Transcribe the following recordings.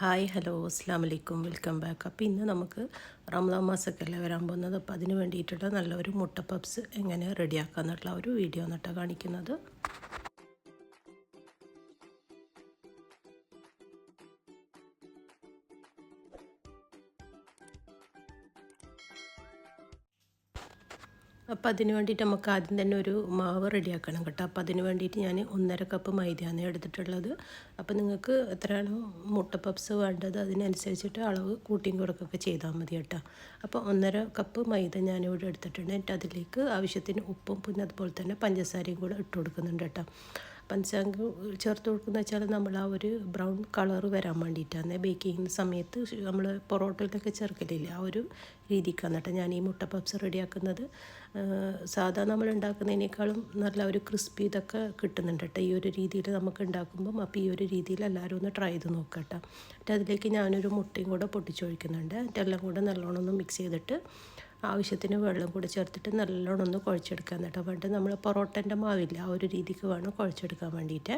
Hi hello അസ്സാം വലൈക്കും welcome back. അപ്പോൾ ഇന്ന് നമുക്ക് റമദാൻ മാസമൊക്കെയല്ലേ വരാൻ പോകുന്നത്. അപ്പോൾ അതിന് വേണ്ടിയിട്ടുള്ള നല്ലൊരു മുട്ട പപ്സ് എങ്ങനെ റെഡിയാക്കുക എന്നുള്ള ഒരു വീഡിയോ എന്നിട്ടാണ് കാണിക്കുന്നത്. അപ്പോൾ അതിന് വേണ്ടിയിട്ട് നമുക്ക് ആദ്യം തന്നെ ഒരു മാവ് റെഡിയാക്കണം കേട്ടോ. അപ്പോൾ അതിന് വേണ്ടിയിട്ട് ഞാൻ ഒന്നര കപ്പ് മൈദയാണ് എടുത്തിട്ടുള്ളത്. അപ്പോൾ നിങ്ങൾക്ക് എത്രയാണോ മുട്ട പപ്സ് വേണ്ടത് അതിനനുസരിച്ചിട്ട് അളവ് കൂട്ടിയും കുറക്കൊക്കെ ചെയ്താൽ മതി കേട്ടോ. അപ്പോൾ ഒന്നര കപ്പ് മൈദ ഞാനിവിടെ എടുത്തിട്ടുണ്ട്. എന്നിട്ട് അതിലേക്ക് ആവശ്യത്തിന് ഉപ്പും പിന്നെ അതുപോലെ തന്നെ പഞ്ചസാരയും കൂടെ ഇട്ട് കൊടുക്കുന്നുണ്ട് കേട്ടോ. പഞ്ചസാര ചേർത്ത് കൊടുക്കുന്ന വെച്ചാൽ നമ്മൾ ആ ഒരു ബ്രൗൺ കളർ വരാൻ വേണ്ടിയിട്ടാണ്. ബേക്ക് ചെയ്യുന്ന സമയത്ത് നമ്മൾ പൊറോട്ടയിലൊക്കെ ചേർക്കലില്ല? ആ ഒരു രീതിക്കാണ് കേട്ടോ ഞാൻ ഈ മുട്ട പപ്സ് റെഡിയാക്കുന്നത്. സാധാ നമ്മൾ ഉണ്ടാക്കുന്നതിനേക്കാളും നല്ല ഒരു ക്രിസ്പി ഇതൊക്കെ കിട്ടുന്നുണ്ട് കേട്ടോ. ഈ ഒരു രീതിയിൽ നമുക്ക് ഉണ്ടാക്കുമ്പം അപ്പോൾ ഈ ഒരു രീതിയിൽ എല്ലാവരും ഒന്ന് ട്രൈ ചെയ്ത് നോക്കട്ടെ കേട്ടോ. എന്നിട്ട് അതിലേക്ക് ഞാനൊരു മുട്ടയും കൂടെ പൊട്ടിച്ചൊഴിക്കുന്നുണ്ട്. എന്നിട്ട് എല്ലാം കൂടെ നല്ലോണം ഒന്ന് മിക്സ് ചെയ്തിട്ട് ആവശ്യത്തിന് വെള്ളം കൂടി ചേർത്തിട്ട് നല്ലോണം ഒന്ന് കുഴച്ചെടുക്കാൻ കേട്ടോ. പണ്ട് നമ്മൾ പൊറോട്ടന്റെ മാവില്ല ആ ഒരു രീതിക്ക് വേണം കുഴച്ചെടുക്കാൻ വേണ്ടിയിട്ട്.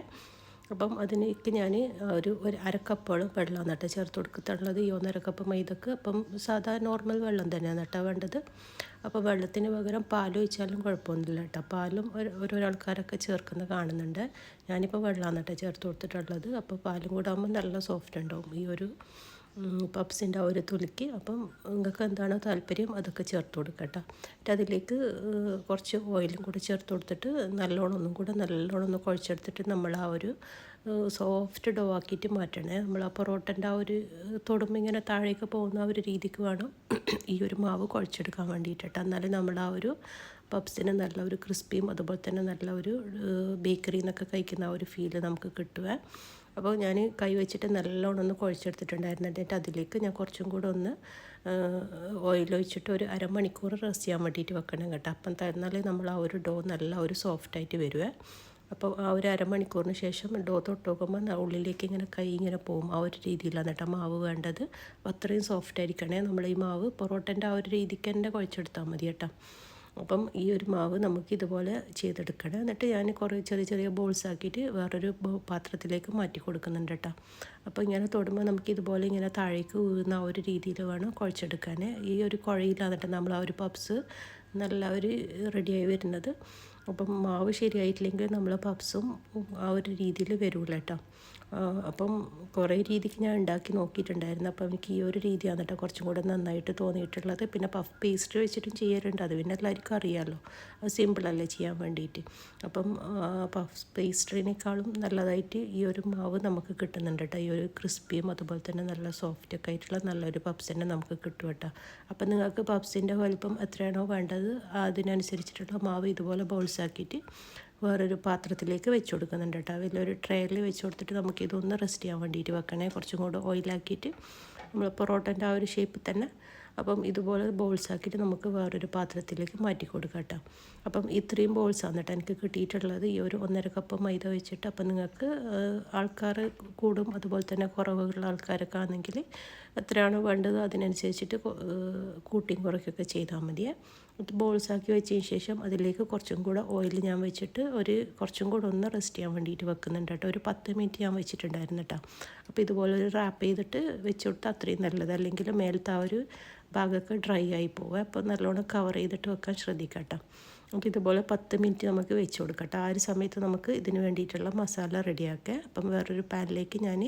അപ്പം അതിലേക്ക് ഞാൻ ഒരു ഒരു അരക്കപ്പോളം വെള്ളം എന്നിട്ട് ചേർത്ത് കൊടുത്തിട്ടുള്ളത്. ഈ ഒന്നര കപ്പ് മൈദക്ക് അപ്പം സാധാ നോർമൽ വെള്ളം തന്നെയാണ് കേട്ടോ വേണ്ടത്. അപ്പോൾ വെള്ളത്തിന് പകരം പാൽ ഒഴിച്ചാലും കുഴപ്പമൊന്നുമില്ല കേട്ടോ. പാലും ഓരോ ആൾക്കാരൊക്കെ ചേർക്കുന്ന കാണുന്നുണ്ട്. ഞാനിപ്പോൾ വെള്ളം എന്നിട്ട് ചേർത്ത് കൊടുത്തിട്ടുള്ളത്. അപ്പോൾ പാലും കൂടെ ആകുമ്പോൾ നല്ല സോഫ്റ്റ് ഉണ്ടാവും. ഈ ഒരു പപ്സിന്റെ ആ ഒരു തുലിക്ക് അപ്പം നിങ്ങൾക്ക് എന്താണോ താല്പര്യം അതൊക്കെ ചേർത്ത് കൊടുക്കട്ടോ. എന്നിട്ട് അതിലേക്ക് കുറച്ച് ഓയിലും കൂടി ചേർത്ത് കൊടുത്തിട്ട് നല്ലോണം ഒന്നും കൂടെ നല്ലോണം ഒന്ന് കുഴച്ചെടുത്തിട്ട് നമ്മൾ ആ ഒരു സോഫ്റ്റ് ഡോ ആക്കിയിട്ട് മാറ്റണേ. നമ്മൾ ആ പൊറോട്ടന്റെ ആ ഒരു തൊടുമ്പ് ഇങ്ങനെ താഴേക്ക് പോകുന്ന ആ ഒരു രീതിക്ക് വേണം ഈ ഒരു മാവ് കുഴച്ചെടുക്കാൻ വേണ്ടിയിട്ടോ എന്നാലും നമ്മൾ ആ ഒരു പപ്സിന് നല്ല ഒരു ക്രിസ്പിയും അതുപോലെ തന്നെ നല്ല ഒരു ബേക്കറിയിൽ നിന്നൊക്കെ കഴിക്കുന്ന ആ ഒരു ഫീൽ നമുക്ക് കിട്ടുക അപ്പോൾ ഞാൻ കൈ വെച്ചിട്ട് നല്ലോണം ഒന്ന് കുഴച്ചെടുത്തിട്ടുണ്ടായിരുന്നു. എന്നിട്ട് അതിലേക്ക് ഞാൻ കുറച്ചും കൂടെ ഒന്ന് ഓയിൽ ഒഴിച്ചിട്ട് ഒരു അരമണിക്കൂർ റെസ്റ്റ് ചെയ്യാൻ വേണ്ടിയിട്ട് വെക്കണം കേട്ടോ. അപ്പം തന്നാലേ നമ്മൾ ആ ഒരു ഡോ നല്ല ഒരു സോഫ്റ്റായിട്ട് വരുവേ. അപ്പോൾ ആ ഒരു അരമണിക്കൂറിന് ശേഷം ഡോ തൊട്ട് നോക്കുമ്പോൾ ഉള്ളിലേക്ക് ഇങ്ങനെ കൈ ഇങ്ങനെ പോകും ആ ഒരു രീതിയിലാണ് കേട്ടോ മാവ് വേണ്ടത്. അത്രയും സോഫ്റ്റ് ആയിരിക്കണേ നമ്മൾ ഈ മാവ് പൊറോട്ടന്റെ ആ ഒരു രീതിക്ക് തന്നെ കുഴച്ചെടുത്താൽ മതി കേട്ടോ. അപ്പം ഈ ഒരു മാവ് നമുക്ക് ഇതുപോലെ ചെയ്തെടുക്കണം. എന്നിട്ട് ഞാൻ കുറേ ചെറിയ ചെറിയ ബോൾസ് ആക്കിയിട്ട് വേറൊരു പാത്രത്തിലേക്ക് മാറ്റി കൊടുക്കുന്നുണ്ട് കേട്ടോ അപ്പോൾ ഇങ്ങനെ തൊടുമ്പോൾ നമുക്ക് ഇതുപോലെ ഇങ്ങനെ താഴേക്ക് വീഴുന്ന ആ ഒരു രീതിയിൽ വേണം കുഴച്ചെടുക്കാൻ. ഈ ഒരു കുഴയില്ലാന്നിട്ട് നമ്മൾ ആ ഒരു പപ്സ് നല്ല ഒരു റെഡിയായി വരുന്നത്. അപ്പം മാവ് ശരിയായിട്ടില്ലെങ്കിൽ നമ്മൾ പപ്സും ആ ഒരു രീതിയിൽ വരില്ല കേട്ടോ അപ്പം കുറേ രീതിക്ക് ഞാൻ ഉണ്ടാക്കി നോക്കിയിട്ടുണ്ടായിരുന്നു. അപ്പം എനിക്ക് ഈ ഒരു രീതിയാണ് കേട്ടോ കുറച്ചും കൂടെ നന്നായിട്ട് തോന്നിയിട്ടുള്ളത്. പിന്നെ പഫ് പേസ്റ്റ് വെച്ചിട്ടും ചെയ്യാറുണ്ട്. അത് പിന്നെ എല്ലാവർക്കും അറിയാമല്ലോ അത് സിമ്പിളല്ലേ ചെയ്യാൻ വേണ്ടിയിട്ട്. അപ്പം പഫ് പേസ്ട്രിനേക്കാളും നല്ലതായിട്ട് ഈ ഒരു മാവ് നമുക്ക് കിട്ടുന്നുണ്ട് കേട്ടോ ഈ ഒരു ക്രിസ്പിയും അതുപോലെ തന്നെ നല്ല സോഫ്റ്റൊക്കെ ആയിട്ടുള്ള നല്ലൊരു പഫ്സ് തന്നെ നമുക്ക് കിട്ടും കേട്ടോ അപ്പം നിങ്ങൾക്ക് പപ്സിന്റെ വലിപ്പം എത്രയാണോ വേണ്ടത് അതിനനുസരിച്ചിട്ടുള്ള മാവ് ഇതുപോലെ ബോൾസ് ആക്കിയിട്ട് വേറൊരു പാത്രത്തിലേക്ക് വെച്ച് കൊടുക്കുന്നുണ്ട് കേട്ടോ. വലിയൊരു ട്രേയിൽ വെച്ച് കൊടുത്തിട്ട് നമുക്ക് ഇതൊന്ന് റെസ്റ്റ് ചെയ്യാൻ വേണ്ടിയിട്ട് വെക്കണേ. കുറച്ചും കൂടെ ഓയിലാക്കിയിട്ട് നമ്മൾ പൊറോട്ടന്റെ ആ ഒരു ഷേപ്പിൽ തന്നെ അപ്പം ഇതുപോലെ ബോൾസ് ആക്കിയിട്ട് നമുക്ക് വേറൊരു പാത്രത്തിലേക്ക് മാറ്റി കൊടുക്കാം കേട്ടോ. അപ്പം ഇത്രയും ബോൾസാണ് കേട്ടോ എനിക്ക് കിട്ടിയിട്ടുള്ളത്. ഈ ഒരു ഒന്നര കപ്പ് മൈദ വെച്ചിട്ട് അപ്പം നിങ്ങൾക്ക് ആൾക്കാർ കൂടും അതുപോലെ തന്നെ കുറവുള്ള ആൾക്കാരൊക്കെ ആണെങ്കിൽ എത്രയാണോ വേണ്ടത് അതിനനുസരിച്ചിട്ട് കൂട്ടിയും കുറയ്ക്കൊക്കെ ചെയ്താൽ മതിയേ. ബോൾസ് ആക്കി വെച്ചതിന് ശേഷം അതിലേക്ക് കുറച്ചും കൂടെ ഓയിൽ ഞാൻ വെച്ചിട്ട് ഒരു കുറച്ചും കൂടെ ഒന്ന് റെസ്റ്റ് ചെയ്യാൻ വേണ്ടിയിട്ട് വെക്കുന്നുണ്ട് കേട്ടോ. ഒരു പത്ത് മിനിറ്റ് ഞാൻ വെച്ചിട്ടുണ്ടായിരുന്നു കേട്ടോ. അപ്പോൾ ഇതുപോലെ ഒരു റാപ്പ് ചെയ്തിട്ട് വെച്ച് കൊടുത്താൽ അത്രയും നല്ലത്. അല്ലെങ്കിൽ മേലത്തെ ആ ഒരു ഭാഗമൊക്കെ ഡ്രൈ ആയി പോവുക. അപ്പോൾ നല്ലോണം കവർ ചെയ്തിട്ട് വെക്കാൻ ശ്രദ്ധിക്കാം കേട്ടോ. നമുക്ക് ഇതുപോലെ പത്ത് മിനിറ്റ് നമുക്ക് വെച്ച് കൊടുക്കട്ടെ ആ ഒരു സമയത്ത് നമുക്ക് ഇതിന് വേണ്ടിയിട്ടുള്ള മസാല റെഡിയാക്കുക അപ്പം വേറൊരു പാനിലേക്ക് ഞാൻ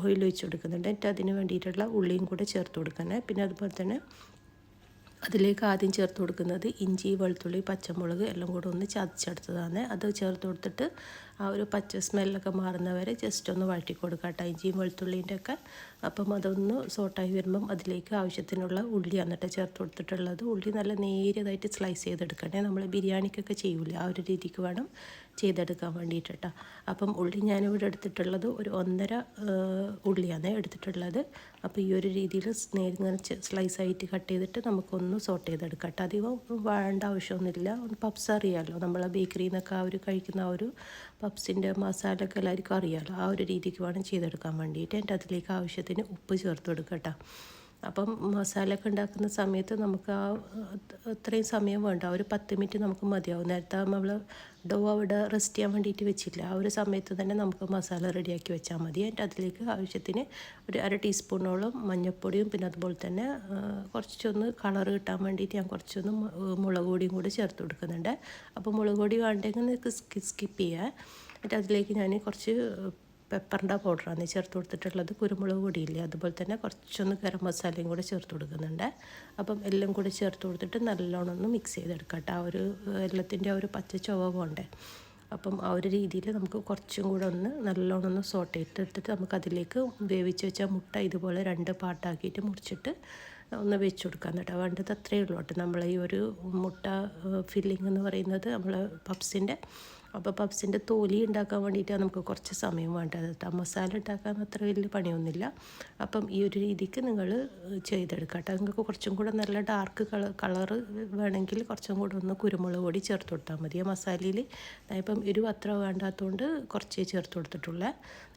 ഓയിൽ ഒഴിച്ച് കൊടുക്കുന്നുണ്ട്. എന്നിട്ട് അതിന് വേണ്ടിയിട്ടുള്ള ഉള്ളിയും കൂടെ ചേർത്ത് കൊടുക്കണേ പിന്നെ അതുപോലെ തന്നെ അതിലേക്ക് ആദ്യം ചേർത്ത് കൊടുക്കുന്നത് ഇഞ്ചി വെളുത്തുള്ളി പച്ചമുളക് എല്ലാം കൂടെ ഒന്ന് ചതച്ചെടുത്തതാണ്. അത് ചേർത്ത് കൊടുത്തിട്ട് ആ ഒരു പച്ച സ്മെല്ലൊക്കെ മാറുന്നവരെ ജസ്റ്റ് ഒന്ന് വഴറ്റി കൊടുക്കുക കേട്ടോ ഇഞ്ചിയും വെളുത്തുള്ളീന്റെ ഒക്കെ. അപ്പം അതൊന്ന് സോട്ടായി വരുമ്പം അതിലേക്ക് ആവശ്യത്തിനുള്ള ഉള്ളി എന്നിട്ട് ചേർത്ത് കൊടുത്തിട്ടുള്ളത്. ഉള്ളി നല്ല നേരിയതായിട്ട് സ്ലൈസ് ചെയ്തെടുക്കണേ നമ്മൾ ബിരിയാണിക്കൊക്കെ ചെയ്യൂല. ആ ഒരു രീതിക്ക് വേണം ചെയ്തെടുക്കാൻ വേണ്ടിയിട്ട് അപ്പം ഉള്ളി ഞാനിവിടെ എടുത്തിട്ടുള്ളത് ഒരു ഒന്നര ഉള്ളിയാണ് എടുത്തിട്ടുള്ളത്. അപ്പം ഈ ഒരു രീതിയിൽ നേരിങ്ങനെ സ്ലൈസ് ആയിട്ട് കട്ട് ചെയ്തിട്ട് നമുക്കൊന്ന് സോട്ട് ചെയ്തെടുക്കാം കേട്ടോ അധികം വേണ്ട ആവശ്യമൊന്നുമില്ല. പപ്സ് അറിയാമല്ലോ നമ്മളെ ബേക്കറിയിൽ നിന്നൊക്കെ ആ ഒരു കഴിക്കുന്ന ആ ഒരു പപ്സിന്റെ മസാലയൊക്കെ എല്ലാവർക്കും അറിയാമല്ലോ ആ ഒരു രീതിക്ക് വേണം ചെയ്തെടുക്കാൻ വേണ്ടിയിട്ട്. എന്റെ അതിലേക്ക് ആവശ്യത്തിന് ഉപ്പ് ചേർത്ത് കൊടുക്കുക കേട്ടോ. അപ്പം മസാല ഒക്കെ ഉണ്ടാക്കുന്ന സമയത്ത് നമുക്ക് ആ അത്രയും സമയം വേണ്ട. ഒരു പത്ത് മിനിറ്റ് നമുക്ക് മതിയാവും. നേരത്തെ നമ്മൾ ഡോ അവിടെ റെസ്റ്റ് ചെയ്യാൻ വേണ്ടിയിട്ട് വെച്ചില്ല. ആ ഒരു സമയത്ത് തന്നെ നമുക്ക് മസാല റെഡിയാക്കി വെച്ചാൽ മതി. എന്നിട്ട് അതിലേക്ക് ആവശ്യത്തിന് ഒരു അര ടീസ്പൂണോളം മഞ്ഞൾപ്പൊടിയും പിന്നെ അതുപോലെ തന്നെ കുറച്ചൊന്ന് കളർ കിട്ടാൻ വേണ്ടിയിട്ട് ഞാൻ കുറച്ചൊന്ന് മുളക് പൊടിയും കൂടി ചേർത്ത് കൊടുക്കുന്നുണ്ട്. അപ്പോൾ മുളക് പൊടി വേണ്ടെങ്കിൽ സ്കിപ്പ് ചെയ്യുക എന്നിട്ട് അതിലേക്ക് ഞാൻ കുറച്ച് പെപ്പറിന്റെ പൗഡറാണ് ചേർത്ത് കൊടുത്തിട്ടുള്ളത്. കുരുമുളക് പൊടിയില്ല? അതുപോലെ തന്നെ കുറച്ചൊന്ന് ഗരം മസാലയും കൂടെ ചേർത്ത് കൊടുക്കുന്നുണ്ട്. അപ്പം എല്ലാം കൂടി ചേർത്ത് കൊടുത്തിട്ട് നല്ലോണം ഒന്ന് മിക്സ് ചെയ്തെടുക്കട്ടെ ആ ഒരു എല്ലാത്തിന്റെ ആ ഒരു പച്ച ചുവ പോണ്ടേ? അപ്പം ആ ഒരു രീതിയിൽ നമുക്ക് കുറച്ചും കൂടെ ഒന്ന് നല്ലോണം ഒന്ന് സോട്ട് ചെയ്തെടുത്തിട്ട് നമുക്കതിലേക്ക് വേവിച്ച് വെച്ച മുട്ട ഇതുപോലെ രണ്ട് പാട്ടാക്കിയിട്ട് മുറിച്ചിട്ട് ഒന്ന് വെച്ച് കൊടുക്കാൻ കേട്ടോ. വേണ്ടത് അത്രയേ ഉള്ളൂ കേട്ടോ. നമ്മൾ ഈ ഒരു മുട്ട ഫില്ലിംഗ് എന്ന് പറയുന്നത് നമ്മൾ പപ്സിന്റെ അപ്പോൾ പപ്സിന്റെ തോലി ഉണ്ടാക്കാൻ വേണ്ടിയിട്ടാണ് നമുക്ക് കുറച്ച് സമയം വേണ്ടത്. കേട്ടോ മസാല ഉണ്ടാക്കാൻ അത്ര വലിയ പണിയൊന്നുമില്ല. അപ്പം ഈ ഒരു രീതിക്ക് നിങ്ങൾ ചെയ്തെടുക്കാം കേട്ടോ നിങ്ങൾക്ക് കുറച്ചും കൂടെ നല്ല ഡാർക്ക് കളർ കളറ് വേണമെങ്കിൽ കുറച്ചും കൂടെ ഒന്ന് കുരുമുളക് പൊടി ചേർത്ത് കൊടുത്താൽ മതി. ആ മസാലയിൽ ഇപ്പം ഒരു അത്ര വേണ്ടാത്തതുകൊണ്ട് കുറച്ച് ചേർത്ത് കൊടുത്തിട്ടുള്ളൂ.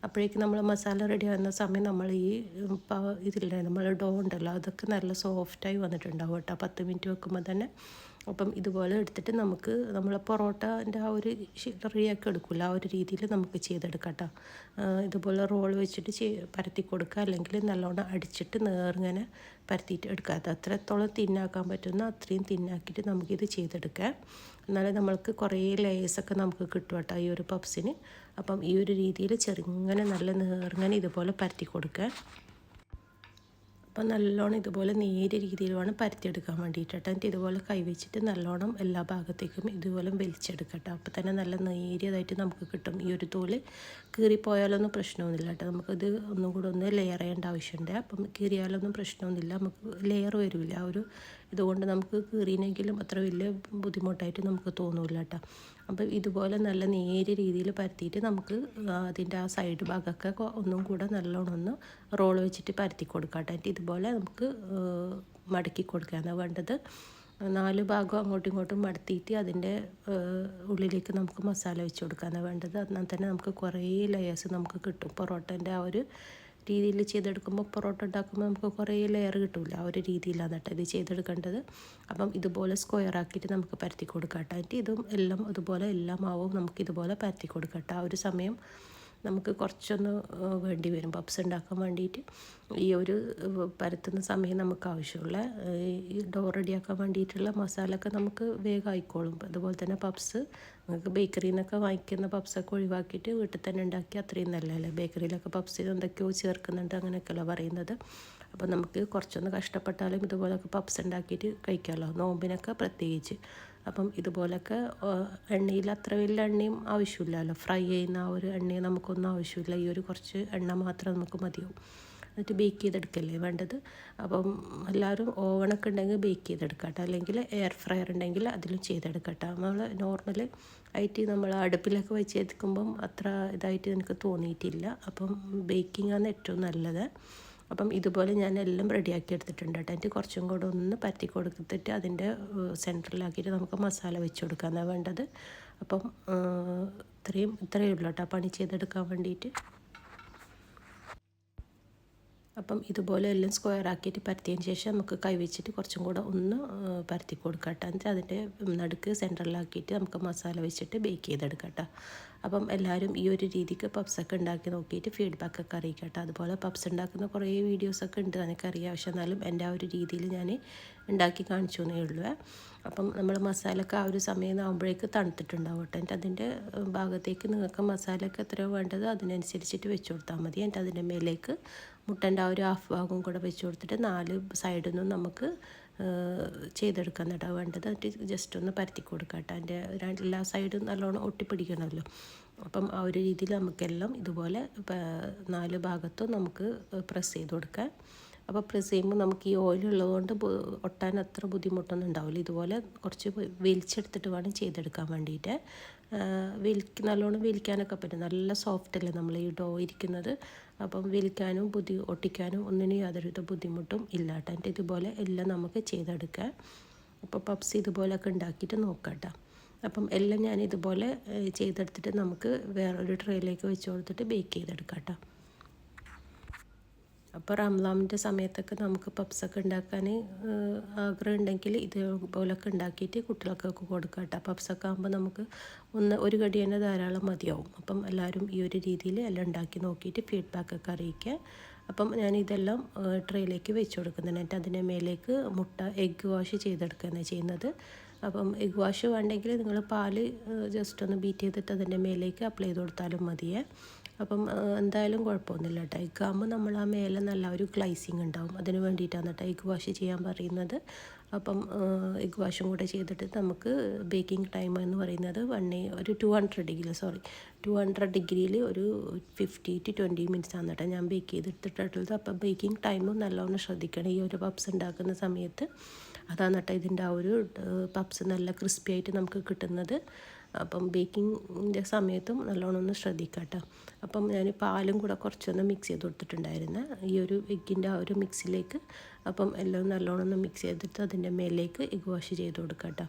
അപ്പോഴേക്കും നമ്മൾ മസാല റെഡി ആകുന്ന സമയം നമ്മൾ ഈ ഇതില്ലേ നമ്മൾ ഡോ ഉണ്ടല്ലോ അതൊക്കെ നല്ല സോഫ്റ്റായി വന്നിട്ടുണ്ടാവും കേട്ടോ. പത്ത് മിനിറ്റ് വെക്കുമ്പോൾ തന്നെ. അപ്പം ഇതുപോലെ എടുത്തിട്ട് നമുക്ക് നമ്മൾ പൊറോട്ടന്റെ ആ ഒരു റെഡിയാക്കി എടുക്കില്ല ആ ഒരു രീതിയിൽ നമുക്ക് ചെയ്തെടുക്കാം ഇതുപോലെ റോൾ വെച്ചിട്ട് ചെയ് പരത്തി കൊടുക്കുക. അല്ലെങ്കിൽ നല്ലോണം അടിച്ചിട്ട് നേർങ്ങനെ പരത്തിയിട്ട് എടുക്കുക. അത് അത്രത്തോളം തിന്നാക്കാൻ പറ്റുന്ന അത്രയും തിന്നാക്കിയിട്ട് നമുക്കിത് ചെയ്തെടുക്കാം. എന്നാലേ നമ്മൾക്ക് കുറേ ലേയേഴ്സൊക്കെ നമുക്ക് കിട്ടും കേട്ടോ ഈ ഒരു പപ്സിന്. അപ്പം ഈ ഒരു രീതിയിൽ ചെറുങ്ങനെ നല്ല നേർങ്ങനെ ഇതുപോലെ പരത്തി കൊടുക്കുക. അപ്പം നല്ലോണം ഇതുപോലെ നേരിയ രീതിയിൽ വേണം പരത്തിയെടുക്കാൻ വേണ്ടിയിട്ട് എന്നിട്ട് ഇതുപോലെ കൈവച്ചിട്ട് നല്ലോണം എല്ലാ ഭാഗത്തേക്കും ഇതുപോലെ വലിച്ചെടുക്കട്ടെ. അപ്പോൾ തന്നെ നല്ല നേരിയതായിട്ട് നമുക്ക് കിട്ടും. ഈ ഒരു തോൽ കീറിപ്പോയാലൊന്നും പ്രശ്നമൊന്നുമില്ല കേട്ടോ നമുക്കിത് ഒന്നും കൂടെ ഒന്ന് ലെയർ ചെയ്യേണ്ട ആവശ്യമുണ്ട്. അപ്പം കീറിയാലൊന്നും പ്രശ്നമൊന്നുമില്ല. നമുക്ക് ലെയർ വരില്ല. ആ ഒരു ഇതുകൊണ്ട് നമുക്ക് കീറിയെങ്കിലും അത്ര വലിയ ബുദ്ധിമുട്ടായിട്ട് നമുക്ക് തോന്നില്ല കേട്ടോ അപ്പം ഇതുപോലെ നല്ല നേരിയ രീതിയിൽ പരത്തിയിട്ട് നമുക്ക് അതിന്റെ ആ സൈഡ് ഭാഗമൊക്കെ ഒന്നും കൂടെ നല്ലോണം ഒന്ന് റോൾ വെച്ചിട്ട് പരത്തി കൊടുക്കാം കേട്ടോ ഇതുപോലെ നമുക്ക് മടക്കി കൊടുക്കുകയാണ് വേണ്ടത്. നാല് ഭാഗം അങ്ങോട്ടും ഇങ്ങോട്ടും മടത്തിയിട്ട് അതിന്റെ ഉള്ളിലേക്ക് നമുക്ക് മസാല വെച്ച് കൊടുക്കാനാണ് വേണ്ടത്. എന്നാൽ തന്നെ നമുക്ക് കുറേ ലെയേഴ്സ് നമുക്ക് കിട്ടും. പൊറോട്ടന്റെ ആ ഒരു രീതിയിൽ ചെയ്തെടുക്കുമ്പോൾ പൊറോട്ട ഉണ്ടാക്കുമ്പോൾ നമുക്ക് കുറേ ലെയർ കിട്ടില്ല ആ ഒരു രീതിയിലാണ് കേട്ടോ ഇത് ചെയ്തെടുക്കേണ്ടത്. അപ്പം ഇതുപോലെ സ്ക്വയർ ആക്കിയിട്ട് നമുക്ക് പരത്തി കൊടുക്കാം കേട്ടോ. ഇതും എല്ലാം അതുപോലെ എല്ലാ മാവും നമുക്ക് ഇതുപോലെ പരത്തി കൊടുക്കാം കേട്ടോ. ആ ഒരു സമയം നമുക്ക് കുറച്ചൊന്ന് വേണ്ടി വരും. പപ്സ് ഉണ്ടാക്കാൻ വേണ്ടിയിട്ട് ഈ ഒരു പരത്തുന്ന സമയം നമുക്ക് ആവശ്യമുള്ള ഈ ഡോ റെഡിയാക്കാൻ വേണ്ടിയിട്ടുള്ള മസാല ഒക്കെ നമുക്ക് വേഗം ആയിക്കോളും. അതുപോലെ തന്നെ പപ്സ് നമുക്ക് ബേക്കറിയിൽ നിന്നൊക്കെ വാങ്ങിക്കുന്ന പപ്സൊക്കെ ഒഴിവാക്കിയിട്ട് വീട്ടിൽ തന്നെ ഉണ്ടാക്കി അത്രയും നല്ലതല്ലേ? ബേക്കറിയിലൊക്കെ പപ്സ് എന്തൊക്കെയോ ചേർക്കുന്നുണ്ട് അങ്ങനെയൊക്കെയല്ല പറയുന്നത്. അപ്പോൾ നമുക്ക് കുറച്ചൊന്ന് കഷ്ടപ്പെട്ടാലും ഇതുപോലൊക്കെ പപ്സ് ഉണ്ടാക്കിയിട്ട് കഴിക്കാമല്ലോ നോമ്പിനൊക്കെ പ്രത്യേകിച്ച്. അപ്പം ഇതുപോലൊക്കെ എണ്ണയിൽ അത്ര വലിയ എണ്ണയും ആവശ്യമില്ലല്ലോ. ഫ്രൈ ചെയ്യുന്ന ആ ഒരു എണ്ണയും നമുക്കൊന്നും ആവശ്യമില്ല. ഈ ഒരു കുറച്ച് എണ്ണ മാത്രം നമുക്ക് മതിയാവും. എന്നിട്ട് ബേക്ക് ചെയ്തെടുക്കല്ലേ വേണ്ടത്? അപ്പം എല്ലാവരും ഓവണൊക്കെ ഉണ്ടെങ്കിൽ ബേക്ക് ചെയ്തെടുക്കട്ടെ. അല്ലെങ്കിൽ എയർ ഫ്രയർ ഉണ്ടെങ്കിൽ അതിലും ചെയ്തെടുക്കട്ടെ. നമ്മൾ നോർമൽ ആയിട്ട് നമ്മൾ അടുപ്പിലൊക്കെ വെച്ച് എടുക്കുമ്പം അത്ര ഇതായിട്ട് എനിക്ക് തോന്നിയിട്ടില്ല. അപ്പം ബേക്കിംഗ് ആണ് ഏറ്റവും നല്ലത്. അപ്പം ഇതുപോലെ ഞാൻ എല്ലാം റെഡിയാക്കി എടുത്തിട്ടുണ്ട് കേട്ടോ. അതിന്റെ കുറച്ചും കൂടെ ഒന്ന് പറ്റി കൊടുത്തിട്ട് അതിന്റെ സെന്ററിലാക്കിയിട്ട് നമുക്ക് മസാല വെച്ച് കൊടുക്കാനാണ് വേണ്ടത്. അപ്പം ഇത്രയും ഇത്രയേ ഉള്ളൂ കേട്ടോ പണി ചെയ്തെടുക്കാൻ വേണ്ടിയിട്ട്. അപ്പം ഇതുപോലെ എല്ലാം സ്ക്വയർ ആക്കിയിട്ട് പരത്തിയതിന് ശേഷം നമുക്ക് കൈവച്ചിട്ട് കുറച്ചും കൂടെ ഒന്ന് പരത്തി കൊടുക്കാം കേട്ടോ. എന്നിട്ട് അതിന്റെ നടുക്ക് സെന്ററിലാക്കിയിട്ട് നമുക്ക് മസാല വെച്ചിട്ട് ബേക്ക് ചെയ്തെടുക്കാം കേട്ടോ. അപ്പം എല്ലാവരും ഈ ഒരു രീതിക്ക് പപ്സൊക്കെ ഉണ്ടാക്കി നോക്കിയിട്ട് ഫീഡ്ബാക്കൊക്കെ അറിയിക്കാം അതുപോലെ പപ്സ് ഉണ്ടാക്കുന്ന കുറേ വീഡിയോസൊക്കെ ഉണ്ട് എനിക്കറിയാം. പക്ഷെ എന്നാലും എന്റെ ആ ഒരു രീതിയിൽ ഞാൻ ഉണ്ടാക്കി കാണിച്ചു എന്നേ ഉള്ളൂ. അപ്പം നമ്മൾ മസാലയൊക്കെ ആ ഒരു സമയം ആകുമ്പോഴേക്ക് തണുത്തിട്ടുണ്ടാവും കേട്ടോ. എന്നിട്ട് അതിന്റെ ഭാഗത്തേക്ക് നിങ്ങൾക്ക് മസാലയൊക്കെ എത്രയോ വേണ്ടത് അതിനനുസരിച്ചിട്ട് വെച്ച് കൊടുത്താൽ മതി. എന്നിട്ട് അതിന്റെ മേലേക്ക് മുട്ടന്റെ ആ ഒരു ഹാഫ് ഭാഗവും കൂടെ വെച്ച് കൊടുത്തിട്ട് നാല് സൈഡിൽ നിന്നും നമുക്ക് ചെയ്തെടുക്കാൻ കേട്ടോ. വേണ്ടത് എന്നിട്ട് ജസ്റ്റ് ഒന്ന് പരത്തി കൊടുക്കാം കേട്ടോ. അതിന്റെ എല്ലാ സൈഡും നല്ലോണം ഒട്ടിപ്പിടിക്കണമല്ലോ. അപ്പം ആ ഒരു രീതിയിൽ നമുക്കെല്ലാം ഇതുപോലെ നാല് ഭാഗത്തും നമുക്ക് പ്രസ് ചെയ്ത് കൊടുക്കാം. അപ്പോൾ പ്രസ് ചെയ്യുമ്പോൾ നമുക്ക് ഈ ഓയിൽ ഉള്ളതുകൊണ്ട് ഒട്ടാൻ അത്ര ബുദ്ധിമുട്ടൊന്നും ഉണ്ടാവില്ല. ഇതുപോലെ കുറച്ച് വലിച്ചെടുത്തിട്ട് വേണം ചെയ്തെടുക്കാൻ വേണ്ടിയിട്ട്. വലിക്ക് നല്ലോണം വലിക്കാനൊക്കെ പറ്റും. നല്ല സോഫ്റ്റ് അല്ലേ നമ്മൾ ഈ ഡോ ഇരിക്കുന്നത്. അപ്പം വലിക്കാനും ബുദ്ധി ഒട്ടിക്കാനും ഒന്നിനും യാതൊരുവിധ ബുദ്ധിമുട്ടും ഇല്ല കേട്ടോ. ഇതുപോലെ എല്ലാം നമുക്ക് ചെയ്തെടുക്കാം. അപ്പോൾ പപ്സ് ഇതുപോലെയൊക്കെ ഉണ്ടാക്കിയിട്ട് നോക്കാം കേട്ടോ. അപ്പം എല്ലാം ഞാൻ ഇതുപോലെ ചെയ്തെടുത്തിട്ട് നമുക്ക് വേറൊരു ട്രേയിലേക്ക് വെച്ച് കൊടുത്തിട്ട് ബേക്ക് ചെയ്തെടുക്കാം കേട്ടോ. അപ്പോൾ റംലാമിന്റെ സമയത്തൊക്കെ നമുക്ക് പപ്സൊക്കെ ഉണ്ടാക്കാൻ ആഗ്രഹം ഉണ്ടെങ്കിൽ ഇതുപോലൊക്കെ ഉണ്ടാക്കിയിട്ട് കുട്ടികൾക്കൊക്കെ കൊടുക്കാം കേട്ടോ. പപ്സൊക്കെ ആകുമ്പോൾ നമുക്ക് ഒന്ന് ഒരു കടി തന്നെ ധാരാളം മതിയാവും. അപ്പം എല്ലാവരും ഈ ഒരു രീതിയിൽ എല്ലാം ഉണ്ടാക്കി നോക്കിയിട്ട് ഫീഡ്ബാക്കൊക്കെ അറിയിക്കുക. അപ്പം ഞാൻ ഇതെല്ലാം ട്രേയിലേക്ക് വെച്ച് കൊടുക്കുന്നുണ്ട് എന്നിട്ട് അതിന്റെ മേലേക്ക് മുട്ട എഗ്ഗ് വാഷ് ചെയ്തെടുക്കുകയാണ് ചെയ്യുന്നത്. അപ്പം എഗ്ഗ് വാഷ് വേണ്ടെങ്കിൽ നിങ്ങൾ പാൽ ജസ്റ്റ് ഒന്ന് ബീറ്റ് ചെയ്തിട്ട് അതിന്റെ മേലേക്ക് അപ്ലൈ ചെയ്ത് കൊടുത്താലും മതിയേ. അപ്പം എന്തായാലും കുഴപ്പമൊന്നുമില്ല കേട്ടോ. ആകുമ്പോൾ നമ്മൾ ആ മേലെ നല്ല ഒരു ഗ്ലൈസിങ് ഉണ്ടാവും. അതിന് വേണ്ടിയിട്ടാണ് എഗ്ഗ് വാഷ് ചെയ്യാൻ പറയുന്നത്. അപ്പം എഗ് വാഷും കൂടെ ചെയ്തിട്ട് നമുക്ക് ബേക്കിംഗ് ടൈം എന്ന് പറയുന്നത് വൺ ഒരു two hundred degree sorry two hundred ഡിഗ്രിയിൽ ഒരു ഫിഫ്റ്റി ടു ട്വന്റി മിനിറ്റ്സ് ആണ് കേട്ടോ ഞാൻ ബേക്ക് ചെയ്തെടുത്തിട്ടുള്ളത് അപ്പം ബേക്കിംഗ് ടൈമും നല്ലോണം ശ്രദ്ധിക്കണം. ഈ ഒരു പപ്സ് ഉണ്ടാക്കുന്ന സമയത്ത്. അതാണ് കേട്ടോ ഇതിന്റെ ആ ഒരു പപ്സ് നല്ല ക്രിസ്പി ആയിട്ട് നമുക്ക് കിട്ടുന്നത്. അപ്പം ബേക്കിങ്ങിന്റെ സമയത്തും നല്ലോണം ഒന്ന് ശ്രദ്ധിക്കാം കേട്ടോ അപ്പം ഞാൻ പാലും കൂടെ കുറച്ചൊന്ന് മിക്സ് ചെയ്ത് കൊടുത്തിട്ടുണ്ടായിരുന്നു. ഈ ഒരു എഗ്ഗിന്റെ ആ ഒരു മിക്സിലേക്ക് അപ്പം എല്ലാം നല്ലോണം ഒന്ന് മിക്സ് ചെയ്തിട്ട് അതിന്റെ മേലേക്ക് എഗ് വാഷ് ചെയ്ത് കൊടുക്കാം കേട്ടോ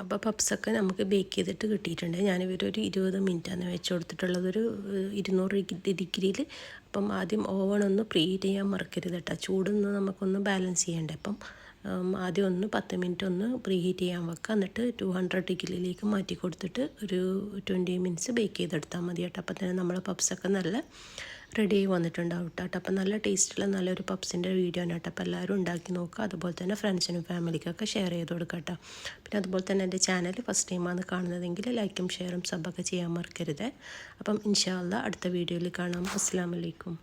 അപ്പോൾ പപ്സൊക്കെ നമുക്ക് ബേക്ക് ചെയ്തിട്ട് കിട്ടിയിട്ടുണ്ട്. ഞാനിവരൊരു ഇരുപത് മിനിറ്റാണ് വെച്ച് കൊടുത്തിട്ടുള്ളത് ഒരു ഇരുന്നൂറ് ഡിഗ്രിയിൽ അപ്പം ആദ്യം ഓവൺ ഒന്ന് പ്രീറ്റ് ചെയ്യാൻ മറക്കരുത് കേട്ടോ ചൂടൊന്ന് നമുക്കൊന്ന് ബാലൻസ് ചെയ്യണ്ടേ. അപ്പം ആദ്യം ഒന്ന് പത്ത് മിനിറ്റ് ഒന്ന് പ്രീഹീറ്റ് ചെയ്യാൻ വെക്കുക എന്നിട്ട് ടു ഹൺഡ്രഡ് ഡിഗ്രിയിലേക്ക് മാറ്റി കൊടുത്തിട്ട് ഒരു ട്വന്റി മിനിറ്റ്സ് ബേക്ക് ചെയ്തെടുത്താൽ മതി കേട്ടോ അപ്പം തന്നെ നമ്മളെ പപ്സൊക്കെ നല്ല റെഡി ആയി വന്നിട്ടുണ്ടാവും കേട്ടോ അപ്പം നല്ല ടേസ്റ്റുള്ള നല്ലൊരു പപ്സിന്റെ വീഡിയോ ആണ് കേട്ടോ അപ്പോൾ എല്ലാവരും ഉണ്ടാക്കി നോക്കുക അതുപോലെ തന്നെ ഫ്രണ്ട്സിനും ഫാമിലിക്കൊക്കെ ഷെയർ ചെയ്ത് കൊടുക്കുക കേട്ടോ പിന്നെ അതുപോലെ തന്നെ എന്റെ ചാനൽ ഫസ്റ്റ് ടൈമാണ് കാണുന്നതെങ്കിൽ ലൈക്കും ഷെയറും സബൊക്കെ ചെയ്യാൻ മറക്കരുത്. അപ്പം ഇൻഷാല്ല അടുത്ത വീഡിയോയിൽ കാണാം. അസ്സാം വലൈക്കും